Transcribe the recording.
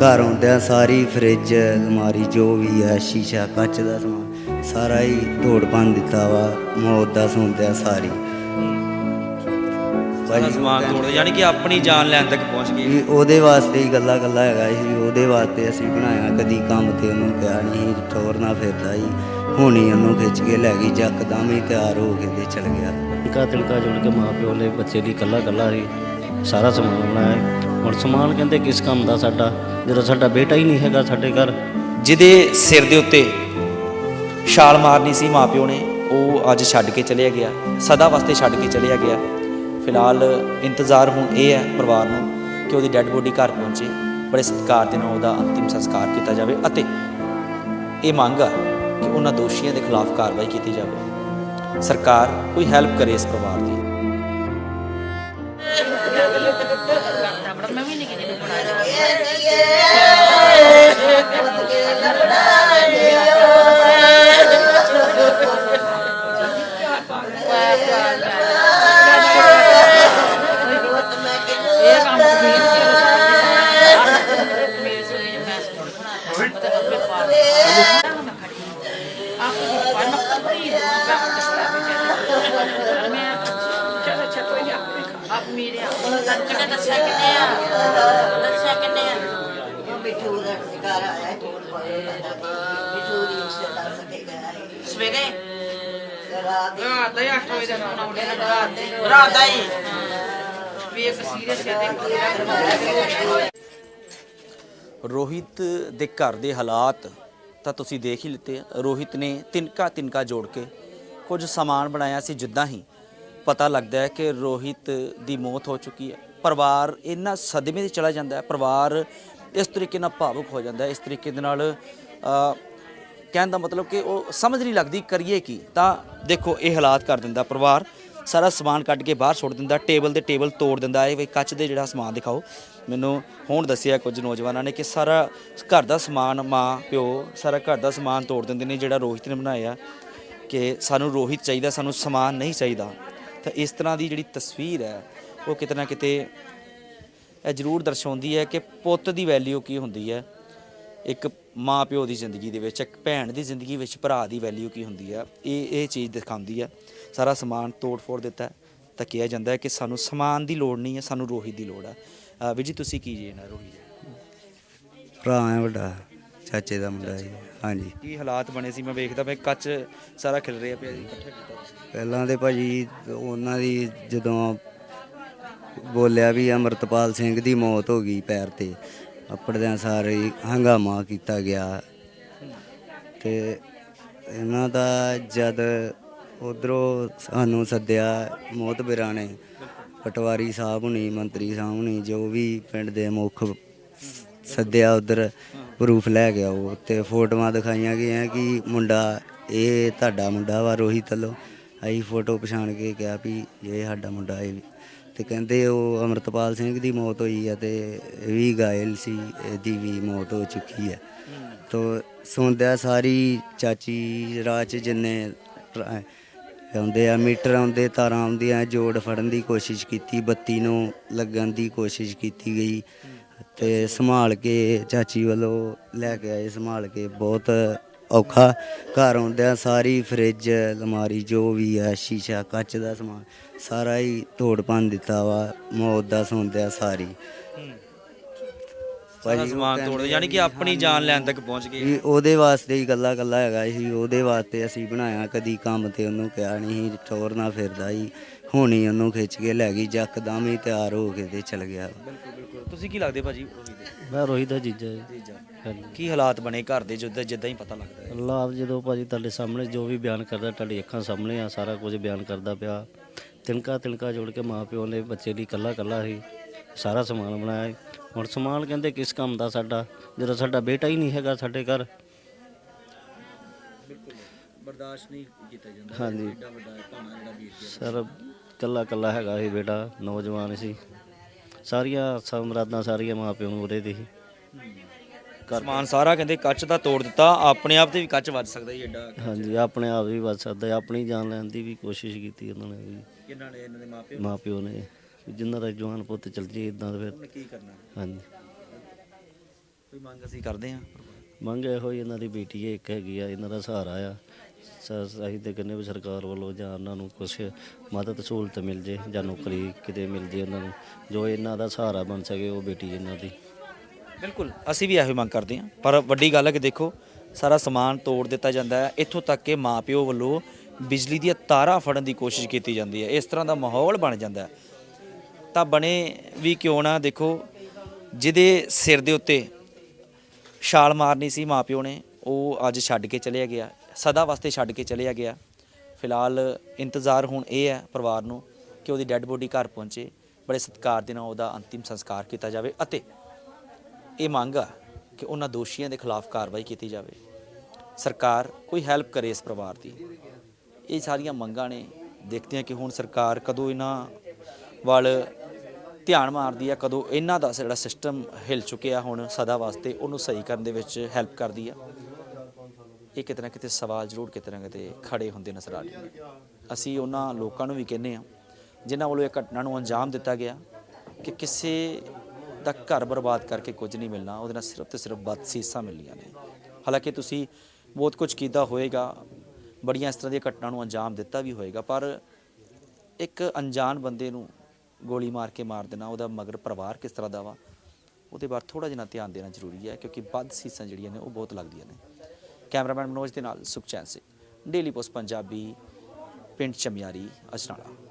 ਘਰ ਆਉਂਦਿਆਂ ਸਾਰੀ ਫ੍ਰਿਜ ਅਲਮਾਰੀ ਜੋ ਵੀ ਹੈ ਸ਼ੀਸ਼ਾ ਕੱਚ ਦਾ ਸਮਾਨ ਸਾਰਾ ਹੀ ਤੋੜ ਭੰਨ ਦਿੱਤਾ ਵਾ ਮੌਤ ਦਾ ਸੁਣਦਿਆਂ ਸਾਰੀ। ਸਾਰਾ ਸਮਾਨ ਤੋੜ ਯਾਨੀ ਕਿ ਆਪਣੀ ਜਾਨ ਲੈਣ ਤੱਕ ਪਹੁੰਚ ਗਏ। ਵੀ ਉਹਦੇ ਵਾਸਤੇ ਹੀ ਗੱਲਾਂ ਗੱਲਾਂ ਹੈਗਾ ਸੀ ਉਹਦੇ ਵਾਸਤੇ ਅਸੀਂ ਬਣਾਇਆ ਕਦੀ ਕੰਮ ਤੇ ਉਹਨੂੰ ਕਿਹਾ ਨਹੀਂ ਟੋਰਨਾ ਫਿਰਦਾ ਹੀ ਹੁਣੀ ਉਹਨੂੰ ਖਿੱਚ ਕੇ ਲੈ ਗਈ ਜੱਕਦਮ ਹੀ ਤਿਆਰ ਹੋ ਕੇ ਤੇ ਚਲ ਗਿਆ। ਤਿਲਕਾ ਤਿਲਕਾ ਜੋੜ ਕੇ ਮਾਂ ਪਿਓ ਨੇ ਬੱਚੇ ਦੀ ਕੱਲਾ ਕੱਲਾ ਸੀ ਸਾਰਾ ਸਮਾਨ ਬਣਾਇਆ। ਹੁਣ ਸਮਾਨ ਕਹਿੰਦੇ ਕਿਸ ਕੰਮ ਦਾ ਸਾਡਾ? ਜਦੋਂ ਸਾਡਾ ਬੇਟਾ ਹੀ ਨਹੀਂ ਹੈਗਾ ਸਾਡੇ ਘਰ। ਜਿਹਦੇ ਸਿਰ ਦੇ ਉੱਤੇ ਛਾਲ ਮਾਰਨੀ ਸੀ ਮਾਪਿਓ ਨੇ, ਉਹ ਅੱਜ ਛੱਡ ਕੇ ਚਲਿਆ ਗਿਆ। ਸਦਾ ਵਾਸਤੇ ਛੱਡ ਕੇ ਚਲਿਆ ਗਿਆ। ਫਿਲਹਾਲ ਇੰਤਜ਼ਾਰ ਹੁਣ ਇਹ ਹੈ ਪਰਿਵਾਰ ਨੂੰ ਕਿ ਉਹਦੀ ਡੈੱਡ ਬੋਡੀ ਘਰ ਪਹੁੰਚੇ, ਬੜੇ ਸਤਿਕਾਰ ਦੇ ਨਾਲ ਉਹਦਾ ਅੰਤਿਮ ਸੰਸਕਾਰ ਕੀਤਾ ਜਾਵੇ ਅਤੇ ਇਹ ਮੰਗ ਆ ਕਿ ਉਹਨਾਂ ਦੋਸ਼ੀਆਂ ਦੇ ਖਿਲਾਫ ਕਾਰਵਾਈ ਕੀਤੀ ਜਾਵੇ। ਸਰਕਾਰ ਕੋਈ ਹੈਲਪ ਕਰੇ ਇਸ ਪਰਿਵਾਰ ਦੀ। ਕਿੰਨੇ ਆ। ਦੱਸਿਆ ਕਿੰਨੇ ਆ ਮਿੱਠੂ ਦਾ ਸ਼ਿਕਾਰ ਆਇਆ ਝੂਠ ਬੋਲੇ ਮਿੱਠੂ ਦੀ ਸਦਾ ਸਕੇਗਾ ਸਵੇਰੇ? ਰਾਤ ਰਾਤ ਦਾ 8 ਵਜੇ ਦਾ ਫੋਨ ਆਉਂਦੇ ਰਾਤ ਦੇ ਰਾਤ ਦਾ ਹੀ। ਵੀ ਇੱਕ ਸੀਰੀਅਸ ਹੈ। ਤੇ ਰੋਹਿਤ ਦੇ ਘਰ ਦੇ ਹਾਲਾਤ ਤਾਂ ਤੁਸੀਂ ਦੇਖ ਹੀ ਲਿੱਤੇ ਰੋਹਿਤ ਨੇ ਤਿਨਕਾ ਤਿਨਕਾ ਜੋੜ ਕੇ ਕੁਝ ਸਮਾਨ ਬਣਾਇਆ ਸੀ ਜਿੱਦਾਂ ਹੀ ਪਤਾ ਲੱਗਦਾ ਹੈ ਕਿ ਰੋਹਿਤ ਦੀ ਮੌਤ ਹੋ ਚੁੱਕੀ ਹੈ। ਪਰਿਵਾਰ ਇੰਨਾ ਸਦਮੇ 'ਚ ਚਲਾ ਜਾਂਦਾ ਹੈ, ਪਰਿਵਾਰ ਇਸ ਤਰੀਕੇ ਨਾਲ ਭਾਵੁਕ ਹੋ ਜਾਂਦਾ ਹੈ, ਇਸ ਤਰੀਕੇ ਦੇ ਨਾਲ ਕਹਿਣ ਦਾ ਮਤਲਬ ਕਿ ਉਹ ਸਮਝ ਨਹੀਂ ਲੱਗਦੀ ਕਰੀਏ ਕੀ। ਤਾਂ ਦੇਖੋ, ਇਹ ਹਾਲਾਤ ਕਰ ਦਿੰਦਾ ਪਰਿਵਾਰ, ਸਾਰਾ ਸਮਾਨ ਕੱਢ ਕੇ ਬਾਹਰ ਸੁੱਟ ਦਿੰਦਾ, ਟੇਬਲ ਦੇ ਟੇਬਲ ਤੋੜ ਦਿੰਦਾ, ਇਹ ਵੀ ਕੱਚ ਦੇ ਜਿਹੜਾ ਸਮਾਨ ਦਿਖਾਓ। ਮੈਨੂੰ ਹੁਣ ਦੱਸਿਆ ਕੁਝ ਨੌਜਵਾਨਾਂ ਨੇ ਕਿ ਸਾਰਾ ਘਰ ਦਾ ਸਮਾਨ, ਮਾਂ, ਪਿਓ, ਸਾਰਾ ਘਰ ਦਾ ਸਮਾਨ ਤੋੜ ਦਿੰਦੇ ਨੇ, ਜਿਹੜਾ ਰੋਹਿਤ ਨੇ ਬਣਾਇਆ, ਕਿ ਸਾਨੂੰ ਰੋਹਿਤ ਚਾਹੀਦਾ, ਸਾਨੂੰ ਸਮਾਨ ਨਹੀਂ ਚਾਹੀਦਾ। ਤਾਂ ਇਸ ਤਰ੍ਹਾਂ ਦੀ ਜਿਹੜੀ ਤਸਵੀਰ ਹੈ ਉਹ ਕਿਤੇ ਨਾ ਕਿਤੇ ਇਹ ਜ਼ਰੂਰ ਦਰਸਾਉਂਦੀ ਹੈ ਕਿ ਪੁੱਤ ਦੀ ਵੈਲਿਊ ਕੀ ਹੁੰਦੀ ਹੈ। ਇੱਕ ਮਾਂ ਪਿਓ ਦੀ ਜ਼ਿੰਦਗੀ ਦੇ ਵਿੱਚ ਇੱਕ ਭੈਣ ਦੀ ਜ਼ਿੰਦਗੀ ਵਿੱਚ ਭਰਾ ਦੀ ਵੈਲਿਊ ਕੀ ਹੁੰਦੀ ਹੈ। ਇਹ ਇਹ ਚੀਜ਼ ਦਿਖਾਉਂਦੀ ਹੈ। ਸਾਰਾ ਸਮਾਨ ਤੋੜ ਫੋੜ ਦਿੱਤਾ ਤਾਂ ਕਿਹਾ ਜਾਂਦਾ ਹੈ ਕਿ ਸਾਨੂੰ ਸਮਾਨ ਦੀ ਲੋੜ ਨਹੀਂ ਹੈ ਸਾਨੂੰ ਰੋਹਿਤ ਦੀ ਲੋੜ ਹੈ। ਵੀਰ ਜੀ ਤੁਸੀਂ ਕੀ ਜੀ ਨਾ ਰੋਹਿਤ ਜੀ? ਭਰਾ ਹੈ ਵੱਡਾ ਚਾਚੇ ਦਾ ਮੁੰਡਾ ਜੀ। ਹਾਂਜੀ। ਕੀ ਹਾਲਾਤ ਬਣੇ ਸੀ? ਮੈਂ ਵੇਖਦਾ ਮੈਂ ਕੱਚ ਸਾਰਾ ਖਿਲ ਰਿਹਾ ਪਿਆ ਜੀ ਇਕੱਠਾ ਕੀਤਾ ਤੁਸੀਂ। ਪਹਿਲਾਂ ਤੇ ਭਾਜੀ ਉਹਨਾਂ ਦੀ ਜਦੋਂ ਬੋਲਿਆ ਵੀ ਅਮਰਤਪਾਲ ਸਿੰਘ ਦੀ ਮੌਤ ਹੋ ਗਈ ਪੈਰ ਤੇ। ਆਪੜਦਿਆਂ ਸਾਰੇ ਹੀ ਹੰਗਾਮਾ ਕੀਤਾ ਗਿਆ। ਤੇ ਇਹਨਾਂ ਦਾ ਜਦ ਉਧਰੋਂ ਸਾਨੂੰ ਸੱਦਿਆ ਮੋਤਬਰਾਂ ਨੇ, ਪਟਵਾਰੀ ਸਾਹਿਬ ਹੁਣੀ, ਮੰਤਰੀ ਸਾਹਿਬ ਹੁਣੀ, ਜੋ ਵੀ ਪਿੰਡ ਦੇ ਮੁੱਖ ਸੱਦਿਆ ਉਧਰ ਪ੍ਰੂਫ ਲੈ ਗਿਆ ਉਹ ਤੇ ਫੋਟੋਆਂ ਦਿਖਾਈਆਂ ਗਈਆਂ ਕਿ ਮੁੰਡਾ, ਇਹ ਤੁਹਾਡਾ ਮੁੰਡਾ ਵਾ ਰੋਹਿਤ ਵੱਲੋਂ ਅਸੀਂ ਫੋਟੋ ਪਛਾਣ ਕੇ ਕਿਹਾ ਵੀ ਇਹ ਸਾਡਾ ਮੁੰਡਾ ਹੈ ਤੇ ਕਹਿੰਦੇ ਉਹ ਅਮਰਤਪਾਲ ਸਿੰਘ ਦੀ ਮੌਤ ਹੋਈ ਹੈ ਤੇ ਇਹ ਵੀ ਗਾਇਲ ਸੀ, ਇਹਦੀ ਵੀ ਮੌਤ ਹੋ ਚੁੱਕੀ ਹੈ ਤੋ ਸੁਣਦਿਆ ਸਾਰੀ ਚਾਚੀ ਰਾਹ 'ਚ ਜਿੰਨੇ ਟਰ- ਆਉਂਦੇ ਆ, ਮੀਟਰ ਆਉਂਦੇ, ਤਾਰਾਂ ਆਉਂਦੀਆਂ, ਜੋੜ ਫੜਨ ਦੀ ਕੋਸ਼ਿਸ਼ ਕੀਤੀ, ਬੱਤੀ ਨੂੰ ਲੱਗਣ ਦੀ ਕੋਸ਼ਿਸ਼ ਕੀਤੀ ਗਈ। ਤੇ ਸੰਭਾਲ ਕੇ ਚਾਚੀ ਵੱਲੋਂ ਲੈ ਕੇ ਆਏ, ਸੰਭਾਲ ਕੇ ਬਹੁਤ ਔਖਾ ਘਰ ਆਉਂਦਿਆਂ ਸਾਰੀ ਫ੍ਰਿਜ ਅਲਮਾਰੀ ਜੋ ਵੀ ਹੈ ਸ਼ੀਸ਼ਾ ਕੱਚ ਦਾ ਸਮਾਨ ਸਾਰਾ ਹੀ ਤੋੜ ਭੰਨ ਦਿੱਤਾ ਵਾ ਮੌਤ ਦਾ ਸੁਣਦਿਆਂ ਸਾਰੀ। ਸਾਰਾ ਭਾਜੀ ਉਹ ਸਮਾਨ ਤੋੜ ਕਹਿੰਦੇ ਯਾਨੀ ਕਿ ਆਪਣੀ ਜਾਨ ਲੈਣ ਤੱਕ ਪਹੁੰਚ ਗਏ। ਵੀ ਉਹਦੇ ਵਾਸਤੇ ਹੀ ਗੱਲਾਂ ਗੱਲਾਂ ਹੈਗਾ ਸੀ ਉਹਦੇ ਵਾਸਤੇ ਅਸੀਂ ਬਣਾਇਆ ਕਦੀ ਕੰਮ ਤੇ ਉਹਨੂੰ ਕਿਹਾ ਨਹੀਂ ਟੋਰਨਾ ਫਿਰਦਾ ਹੀ ਹੁਣੀ ਉਹਨੂੰ ਖਿੱਚ ਕੇ ਲੈ ਗਈ ਜੱਕਦਮ ਹੀ ਤਿਆਰ ਹੋ ਕੇ ਤੇ ਚਲ ਗਿਆ। ਬਿਲਕੁਲ। ਤੁਸੀਂ ਕੀ ਲੱਗਦੇ ਭਾਜੀ ਰੋਹਿਤ ਦੇ? ਮੈਂ ਰੋਹਿਤ ਦਾ ਜੀਜਾ ਜੀ। ਜੀਜਾ। ਹਾਂਜੀ। ਕੀ ਹਾਲਾਤ ਬਣੇ ਘਰ ਦੇ ਜਿੱਦਾਂ ਜਿੱਦਾਂ ਹੀ ਪਤਾ ਲੱਗਦਾ ਹੈ? ਅੱਲਾਹ ਜਦੋਂ ਭਾਜੀ ਤੁਹਾਡੇ ਸਾਹਮਣੇ ਜੋ ਵੀ ਬਿਆਨ ਕਰਦਾ ਤੁਹਾਡੀ ਅੱਖਾਂ ਸਾਹਮਣੇ ਆ ਸਾਰਾ ਕੁਝ ਬਿਆਨ ਕਰਦਾ ਪਿਆ। ਤਿਲਕਾ ਤਿਲਕਾ ਜੋੜ ਕੇ ਮਾਂ ਪਿਓ ਨੇ ਬੱਚੇ ਦੀ ਕੱਲਾ ਕੱਲਾ ਸੀ ਸਾਰਾ ਸਮਾਨ ਬਣਾਇਆ ਹੁਣ ਸਮਾਨ ਕਹਿੰਦੇ ਕਿਸ ਕੰਮ ਦਾ ਸਾਡਾ? ਜਦੋਂ ਸਾਡਾ ਬੇਟਾ ਹੀ ਨਹੀਂ ਹੈਗਾ ਸਾਡੇ ਘਰ। ਬਰਦਾਸ਼ਤ ਨਹੀਂ ਕੀਤਾ ਜਾਂਦਾ। ਹਾਂਜੀ। ਏਡਾ ਵੱਡਾ ਭਾਣਾ ਜਿਹੜਾ ਵੀਰ ਜੀ ਸਰ ਕੱਲਾ ਕੱਲਾ ਹੈਗਾ ਸੀ ਬੇਟਾ ਨੌਜਵਾਨ ਸੀ। ਸਾਰੀਆਂ ਸਮਰਾਦਾਂ ਸਾਰੀਆਂ ਮਾਂ ਪਿਓ ਨੂੰ ਉਹਦੇ ਤੇ ਸੀ ਸਮਾਨ ਸਾਰਾ ਕਹਿੰਦੇ ਕੱਚ ਦਾ ਤੋੜ ਦਿੱਤਾ ਆਪਣੇ ਆਪ ਤੇ ਵੀ ਕੱਚ ਵੱਜ ਸਕਦਾ ਜੀ ਏਡਾ। ਹਾਂਜੀ ਆਪਣੇ ਆਪ ਵੀ ਬਚ ਸਕਦਾ ਆਪਣੀ ਜਾਨ ਲੈਣ ਦੀ ਵੀ ਕੋਸ਼ਿਸ਼ ਕੀਤੀ ਉਹਨਾਂ ਨੇ ਵੀ। ਕਿੰਨਾਂ ਨੇ ਇਹਨਾਂ ਦੇ ਮਾਪੇ ਮਾਂ ਪਿਓ ਨੇ ਵੀ ਜਿਨ੍ਹਾਂ ਦਾ ਜਵਾਨ ਪੁੱਤ ਚਲ ਜੇ ਇਦਾਂ ਫਿਰ। ਉਹਨੇ ਕੀ ਕਰਨਾ? ਹਾਂਜੀ। ਕੋਈ ਮੰਗ ਅਸੀਂ ਕਰਦੇ ਹਾਂ? ਮੰਗ ਇਹੋ ਹੀ ਇਹਨਾਂ ਦੀ ਬੇਟੀ ਹੈ ਇੱਕ ਹੈਗੀ ਆ ਇਹਨਾਂ ਦਾ ਸਹਾਰਾ ਆ। ਸਰ, ਅਸੀਂ ਤੇ ਕਹਿੰਦੇ ਵੀ ਸਰਕਾਰ ਵੱਲੋਂ ਜਾਂ ਉਹਨਾਂ ਨੂੰ ਕੁਝ ਮਦਦ ਸਹੂਲਤ ਮਿਲ ਜੇ ਜਾਂ ਨੌਕਰੀ ਕਿਤੇ ਮਿਲ ਜੇ ਉਹਨਾਂ ਨੂੰ, ਜੋ ਇਹਨਾਂ ਦਾ ਸਹਾਰਾ ਬਣ ਸਕੇ ਉਹ ਬੇਟੀ ਇਹਨਾਂ ਦੀ। ਬਿਲਕੁਲ, ਅਸੀਂ ਵੀ ਇਹੋ ਹੀ ਮੰਗ ਕਰਦੇ ਹਾਂ। ਪਰ ਵੱਡੀ ਗੱਲ ਹੈ ਕਿ ਦੇਖੋ, ਸਾਰਾ ਸਮਾਨ ਤੋੜ ਦਿੱਤਾ ਜਾਂਦਾ ਹੈ। ਇੱਥੋਂ ਤੱਕ ਕਿ ਮਾਪਿਓ ਵੱਲੋਂ ਬਿਜਲੀ ਦੀਆਂ ਤਾਰਾਂ ਫੜਨ ਦੀ ਕੋਸ਼ਿਸ਼ ਕੀਤੀ ਜਾਂਦੀ ਹੈ। ਇਸ ਤਰ੍ਹਾਂ ਦਾ ਮਾਹੌਲ ਬਣ ਜਾਂਦਾ ਹੈ। ਤਾਂ ਬਣੇ ਵੀ ਕਿਉਂ ਨਾ ਦੇਖੋ, ਜਿਹਦੇ ਸਿਰ ਦੇ ਉੱਤੇ ਛਾਲ ਮਾਰਨੀ ਸੀ ਮਾਪਿਓ ਨੇ, ਉਹ ਅੱਜ ਛੱਡ ਕੇ ਚਲਿਆ ਗਿਆ। ਸਦਾ ਵਾਸਤੇ ਛੱਡ ਕੇ ਚਲਿਆ ਗਿਆ। ਫਿਲਹਾਲ ਇੰਤਜ਼ਾਰ ਹੁਣ ਇਹ ਹੈ ਪਰਿਵਾਰ ਨੂੰ ਕਿ ਉਹਦੀ ਡੈੱਡ ਬੋਡੀ ਘਰ ਪਹੁੰਚੇ, ਬੜੇ ਸਤਿਕਾਰ ਦੇ ਨਾਲ ਉਹਦਾ ਅੰਤਿਮ ਸੰਸਕਾਰ ਕੀਤਾ ਜਾਵੇ ਅਤੇ ਇਹ ਮੰਗ ਆ ਕਿ ਉਹਨਾਂ ਦੋਸ਼ੀਆਂ ਦੇ ਖਿਲਾਫ ਕਾਰਵਾਈ ਕੀਤੀ ਜਾਵੇ। ਸਰਕਾਰ ਕੋਈ ਹੈਲਪ ਕਰੇ ਇਸ ਪਰਿਵਾਰ ਦੀ। ਇਹ ਸਾਰੀਆਂ ਮੰਗਾਂ ਨੇ ਦੇਖਦੇ ਹਾਂ ਕਿ ਹੁਣ ਸਰਕਾਰ ਕਦੋਂ ਇਹਨਾਂ ਵੱਲ ਧਿਆਨ ਮਾਰਦੀ ਆ, ਕਦੋਂ ਇਹਨਾਂ ਦਾ ਜਿਹੜਾ ਸਿਸਟਮ ਹਿਲ ਚੁੱਕਿਆ ਹੁਣ ਸਦਾ ਵਾਸਤੇ ਉਹਨੂੰ ਸਹੀ ਕਰਨ ਦੇ ਵਿੱਚ ਹੈਲਪ ਕਰਦੀ ਆ। ਇਹ ਕਿਤੇ ਨਾ ਕਿਤੇ ਸਵਾਲ ਜ਼ਰੂਰ ਕਿਤੇ ਨਾ ਕਿਤੇ ਖੜੇ ਹੁੰਦੇ ਨਜ਼ਰ ਆ ਰਹੇ ਨੇ। ਅਸੀਂ ਉਹਨਾਂ ਲੋਕਾਂ ਨੂੰ ਵੀ ਕਹਿੰਦੇ ਆ ਜਿਨ੍ਹਾਂ ਵੱਲੋਂ ਇਹ ਘਟਨਾ ਨੂੰ ਅੰਜਾਮ ਦਿੱਤਾ ਗਿਆ ਕਿ ਕਿਸੇ ਦਾ ਘਰ ਬਰਬਾਦ ਕਰਕੇ ਕੁਝ ਨਹੀਂ ਮਿਲਣਾ, ਉਹਦੇ ਨਾਲ ਸਿਰਫ ਤੇ ਸਿਰਫ ਬਦਸੀਸਾਂ ਮਿਲੀਆਂ ਨੇ। ਹਾਲਾਂਕਿ ਤੁਸੀਂ ਬਹੁਤ ਕੁਝ ਕੀਤਾ ਹੋਏਗਾ, ਬੜੀਆਂ ਇਸ ਤਰ੍ਹਾਂ ਦੀਆਂ ਘਟਨਾ ਨੂੰ ਅੰਜਾਮ ਦਿੱਤਾ ਵੀ ਹੋਏਗਾ, ਪਰ ਇੱਕ ਅਣਜਾਣ ਬੰਦੇ ਨੂੰ ਗੋਲੀ ਮਾਰ ਕੇ ਮਾਰ ਦੇਣਾ, ਉਹਦਾ ਮਗਰ ਪਰਿਵਾਰ ਕਿਸ ਤਰ੍ਹਾਂ ਦਾ ਵਾ, ਉਹਦੇ ਬਾਰੇ ਥੋੜਾ ਜਿਹਾ ਧਿਆਨ ਦੇਣਾ ਜ਼ਰੂਰੀ ਹੈ, ਕਿਉਂਕਿ ਵੱਧ ਸੀਸਾਂ ਜਿਹੜੀਆਂ ਨੇ ਉਹ ਬਹੁਤ ਲੱਗਦੀਆਂ ਨੇ। ਕੈਮਰਾਮੈਨ ਮਨੋਜ ਦੇ ਨਾਲ ਸੁਖਚੈਨ ਸਿੰਘ ਡੇਲੀ ਪੋਸਟ ਪੰਜਾਬੀ ਪਿੰਡ ਚਮਿਆਰੀ ਅਜਨਾਲਾ।